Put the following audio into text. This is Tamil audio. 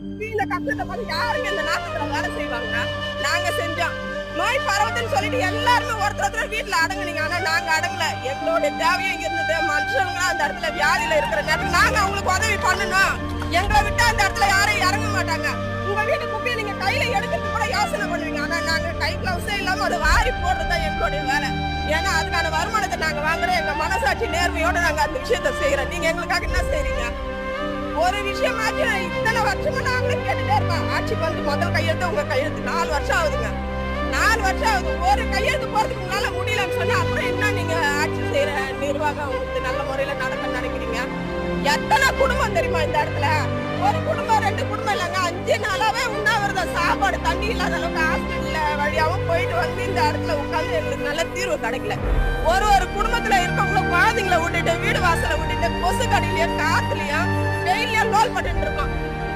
கீழே கத்துறத பார்த்து யாருங்க இந்த நாட்டத்துல வேலை செய்வாங்க? நாங்க செஞ்சோம். நோய் பரவதுன்னு சொல்லிட்டு எல்லாருமே ஒருத்தர் ஒருத்தர் வீட்டுல அடங்குனீங்க. ஆனா நாங்க அடங்கல. எங்களுடைய தேவையும் இங்க இருந்தது. மனுஷங்க அந்த இடத்துல வியாதியில இருக்கிற நேரத்துல நாங்க அவங்களுக்கு உதவி பண்ணணும். எங்களை விட்டு அந்த இடத்துல யாரும் இறங்க மாட்டாங்க. உங்க வீட்டு குப்பையை நீங்க கையில எடுக்கிறது கூட யோசனை பண்ணுவீங்க. ஆனா நாங்க கை கிளவுஸே இல்லாம அதை வாரி போடுறது தான் எங்களுடைய வேலை. ஏன்னா அதுக்கான வருமானத்தை நாங்க வாங்குறோம். எங்க மனசாட்சி நேர்மையோட நாங்க அந்த விஷயத்த செய்யறோம் நீங்க எங்களுக்காக என்ன செய்றீங்க? ஒரு விஷயமாச்சு இத்தனை வருஷமா நாங்களும் கேட்டுட்டே இருக்கோம் ஆட்சி வந்து முதல் கையெழுத்து உங்க கையெழுத்து. நாலு வருஷம் ஆகுதுங்க. நாலு வருஷம் ஆகுது. ஒரு கையெழுத்து போறதுக்கு முன்னால முடியலன்னு சொன்னா அப்புறம் என்ன நீங்க ஆட்சி செய்யற நிர்வாகம் உங்களுக்கு நல்ல முறையில நடக்க நினைக்கிறீங்க? எத்தனை குடும்பம் தெரியுமா இந்த இடத்துல? ஒரு குடும்பம் ரெண்டு குடும்பம் இல்லைங்க. அஞ்சு நாளாவே உண்ணாவிரதம். சாப்பாடு தண்ணி இல்லாத அளவுக்கு ஹாஸ்பிட்டல்ல வழியாவும் போயிட்டு வந்து இந்த இடத்துல உட்காந்து எங்களுக்கு நல்ல தீர்வு கிடைக்கல. ஒரு ஒரு குடும்பத்துல இருக்கவங்களும் குழந்தைங்களை விட்டுட்டு வீடு வாசலை விட்டுட்டு கொசு கடியிலயும் காத்துலயும் வெயிலையும் லோல் பண்ணிட்டு இருக்கோம்